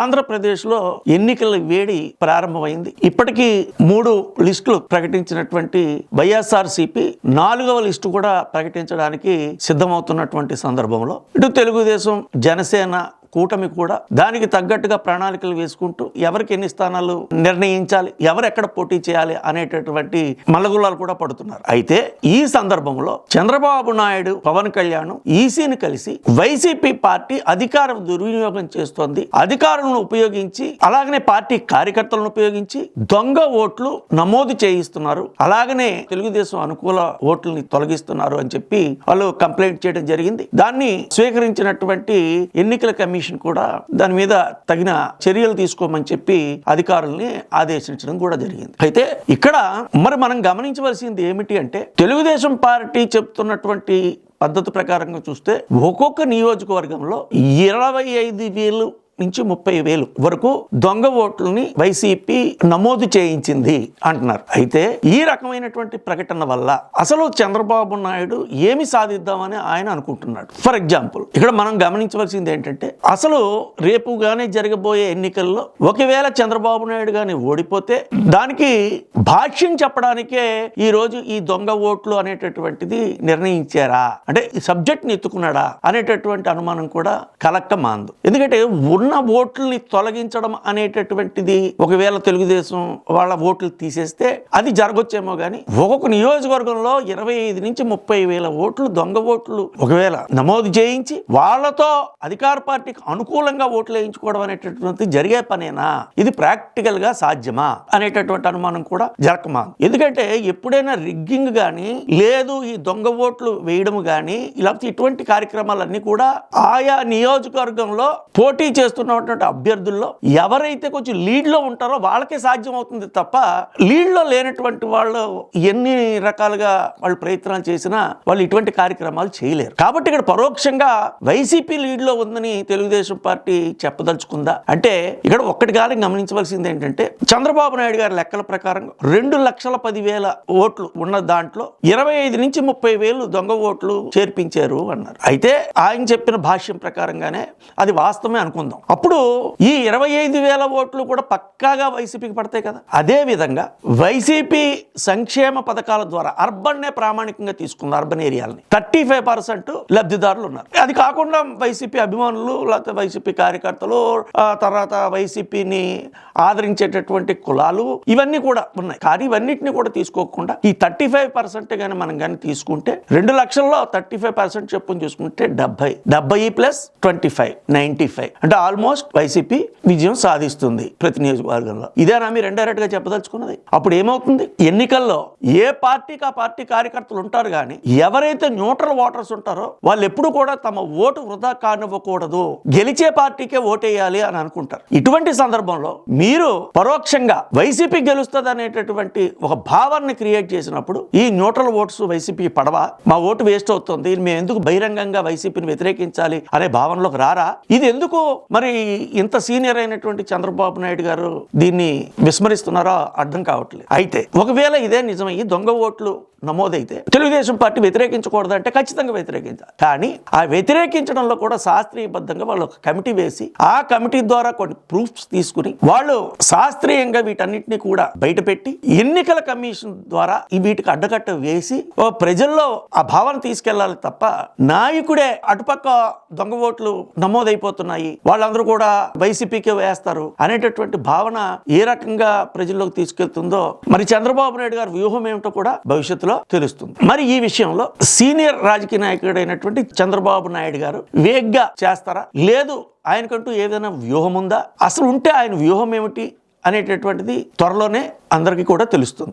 ఆంధ్రప్రదేశ్లో ఎన్నికల వేడి ప్రారంభమైంది. ఇప్పటికీ మూడు లిస్టులు ప్రకటించినటువంటి వైఎస్ఆర్సీపీ నాలుగవ లిస్టు కూడా ప్రకటించడానికి సిద్ధమవుతున్నటువంటి సందర్భంలో. ఇటు తెలుగుదేశం జనసేన కూటమి కూడా దానికి తగ్గట్టుగా ప్రణాళికలు వేసుకుంటూ ఎవరికి ఎన్ని స్థానాలు నిర్ణయించాలి ఎవరు ఎక్కడ పోటీ చేయాలి అనేటటువంటి మల్లగులాలు కూడా పడుతున్నారు. అయితే ఈ సందర్భంలో చంద్రబాబు నాయుడు పవన్ కళ్యాణ్ ఈసీని కలిసి వైసీపీ పార్టీ అధికారం దుర్వినియోగం చేస్తోంది. అధికారులను ఉపయోగించి అలాగనే పార్టీ కార్యకర్తలను ఉపయోగించి దొంగ ఓట్లు నమోదు చేయిస్తున్నారు. అలాగనే తెలుగుదేశం అనుకూల ఓట్లని తొలగిస్తున్నారు అని చెప్పి వాళ్ళు కంప్లైంట్ చేయడం జరిగింది. దాన్ని స్వీకరించినటువంటి ఎన్నికల కమిషన్ కూడా దాని మీద తగిన చర్యలు తీసుకోమని చెప్పి అధికారుల్ని ఆదేశించడం కూడా జరిగింది. అయితే ఇక్కడ మరి మనం గమనించవలసింది ఏమిటి అంటే తెలుగుదేశం పార్టీ చెప్తున్నటువంటి పద్ధతి ప్రకారంగా చూస్తే ఒక్కొక్క నియోజకవర్గంలో ఇరవై ఐదు వేలు నుంచి ముప్పై వేలు వరకు దొంగ ఓట్లని వైసీపీ నమోదు చేయించింది అంటున్నారు. అయితే ఈ రకమైనటువంటి ప్రకటన వల్ల అసలు చంద్రబాబు నాయుడు ఏమి సాధిద్దామని ఆయన అనుకుంటున్నాడు? ఫర్ ఎగ్జాంపుల్ ఇక్కడ మనం గమనించవలసింది ఏంటంటే అసలు రేపుగానే జరగబోయే ఎన్నికల్లో ఒకవేళ చంద్రబాబు నాయుడు గాని ఓడిపోతే దానికి భాష్యం చెప్పడానికే ఈ రోజు ఈ దొంగ ఓట్లు అనేటటువంటిది నిర్ణయించారా? అంటే ఈ సబ్జెక్ట్ని ఎత్తుకున్నాడా అనేటటువంటి అనుమానం కూడా కలక్క మాందు. ఎందుకంటే ఉన్న ఓట్లని తొలగించడం అనేటటువంటిది ఒకవేళ తెలుగుదేశం వాళ్ళ ఓట్లు తీసేస్తే అది జరగొచ్చేమో కానీ ఒక్కొక్క నియోజకవర్గంలో ఇరవై ఐదు నుంచి ముప్పై వేల ఓట్లు దొంగ ఓట్లు ఒకవేళ నమోదు చేయించి వాళ్ళతో అధికార పార్టీకి అనుకూలంగా ఓట్లు వేయించుకోవడం అనేటటువంటి జరిగే పనేనా? ఇది ప్రాక్టికల్గా సాధ్యమా? అనేటటువంటి అనుమానం కూడా జరగమా? ఎందుకంటే ఎప్పుడైనా రిగ్గింగ్ కానీ లేదు ఈ దొంగ ఓట్లు వేయడం కానీ లేకపోతే ఇటువంటి కార్యక్రమాలన్నీ కూడా ఆయా నియోజకవర్గంలో పోటీ చేస్తున్నటువంటి అభ్యర్థుల్లో ఎవరైతే కొంచెం లీడ్లో ఉంటారో వాళ్ళకే సాధ్యం అవుతుంది తప్ప లీడ్లో లేనటువంటి వాళ్ళు ఎన్ని రకాలుగా వాళ్ళు ప్రయత్నాలు చేసినా వాళ్ళు ఇటువంటి కార్యక్రమాలు చేయలేరు. కాబట్టి ఇక్కడ పరోక్షంగా వైసీపీ లీడ్లో ఉందని తెలుగుదేశం పార్టీ చెప్పదలుచుకుందా? అంటే ఇక్కడ ఒక్కటి కాలం గమనించవలసింది ఏంటంటే చంద్రబాబు నాయుడు గారి లెక్కల ప్రకారం రెండు లక్షల పదివేల ఓట్లు ఉన్న దాంట్లో ఇరవై ఐదు నుంచి ముప్పై వేలు దొంగ ఓట్లు చేర్పించారు అన్నారు. అయితే ఆయన చెప్పిన భాష్యం ప్రకారంగానే అది వాస్తవమే అనుకుందాం. అప్పుడు ఈ ఇరవై ఐదు వేల ఓట్లు కూడా పక్కాగా వైసీపీకి పడతాయి కదా. అదే విధంగా వైసీపీ సంక్షేమ పథకాల ద్వారా అర్బన్నే ప్రామాణికంగా తీసుకుంది అర్బన్ ఏరియాలని థర్టీ ఫైవ్ పర్సెంట్ లబ్ధిదారులు ఉన్నారు. అది కాకుండా వైసీపీ అభిమానులు లేకపోతే వైసీపీ కార్యకర్తలు తర్వాత వైసీపీని ఆదరించేటటువంటి కులాలు ఇవన్నీ కూడా ఉన్నాయి. కానీ ఇవన్నిటిని కూడా తీసుకోకుండా ఈ థర్టీ ఫైవ్ పర్సెంట్ కానీ మనం కానీ తీసుకుంటే రెండు లక్షల్లో థర్టీ ఫైవ్ పర్సెంట్ చెప్పుని చూసుకుంటే డెబ్బై డెబ్బై plus twenty five ninety five. అంటే ఆల్మోస్ట్ వైసీపీ విజయం సాధిస్తుంది ప్రతి నియోజకవర్గంలో. ఇదేనా మీరు ఇండైరెక్ట్గా చెప్పదలుచుకున్నది. అప్పుడు ఏమవుతుంది? ఎన్నికల్లో ఏ పార్టీకి ఆ పార్టీ కార్యకర్తలు ఉంటారు కానీ ఎవరైతే న్యూట్రల్ ఓటర్స్ ఉంటారో వాళ్ళు ఎప్పుడు కూడా తమ ఓటు వృధా కానివ్వకూడదు. గెలిచే పార్టీకే ఓటేయాలి అని అనుకుంటారు. ఇటువంటి సందర్భంలో మీరు పరోక్షంగా వైసీపీ గెలుస్తుంది అనేటటువంటి ఒక భావాన్ని క్రియేట్ చేసినప్పుడు ఈ న్యూట్రల్ ఓట్స్ వైసీపీ పడవ? మా ఓటు వేస్ట్ అవుతుంది. మేము ఎందుకు బహిరంగంగా వైసీపీని వ్యతిరేకించాలి అనే భావనలోకి రారా? ఇది ఎందుకు మరి ఇంత సీనియర్ అయినటువంటి చంద్రబాబు నాయుడు గారు దీన్ని విస్మరిస్తున్నారో? అర్థం కావట్లేదు. అయితే ఒకవేళ ఇదే నిజమయ్యి దొంగ ఓట్లు నమోదైతే తెలుగుదేశం పార్టీ వ్యతిరేకించకూడదంటే ఖచ్చితంగా వ్యతిరేకించాలి. కానీ ఆ వ్యతిరేకించడంలో కూడా శాస్త్రీయబద్ధంగా వాళ్ళు ఒక కమిటీ వేసి ఆ కమిటీ ద్వారా కొన్ని ప్రూఫ్స్ తీసుకుని వాళ్ళు శాస్త్రీయంగా వీటన్నిటిని కూడా బయటపెట్టి ఎన్నికల కమిషన్ ద్వారా వీటికి అడ్డకట్ట వేసి ఓ ప్రజల్లో ఆ భావన తీసుకెళ్ళాలి తప్ప నాయకుడే అటుపక్క దొంగ ఓట్లు నమోదైపోతున్నాయి వాళ్ళందరూ కూడా వైసీపీకే వేస్తారు అనేటటువంటి భావన ఏ రకంగా ప్రజల్లోకి తీసుకెళ్తుందో మరి చంద్రబాబు నాయుడు గారి వ్యూహం ఏమిటో కూడా భవిష్యత్తులో తెలుస్తుంది. మరి ఈ విషయంలో సీనియర్ రాజకీయ నాయకుడైనటువంటి చంద్రబాబు నాయుడు గారు వేగ్గా చేస్తారా? లేదు ఆయనకంటూ ఏదైనా వ్యూహం ఉందా అసలు ఉంటే ఆయన వ్యూహం ఏమిటి అనేటటువంటిది త్వరలోనే అందరికీ కూడా తెలుస్తుంది.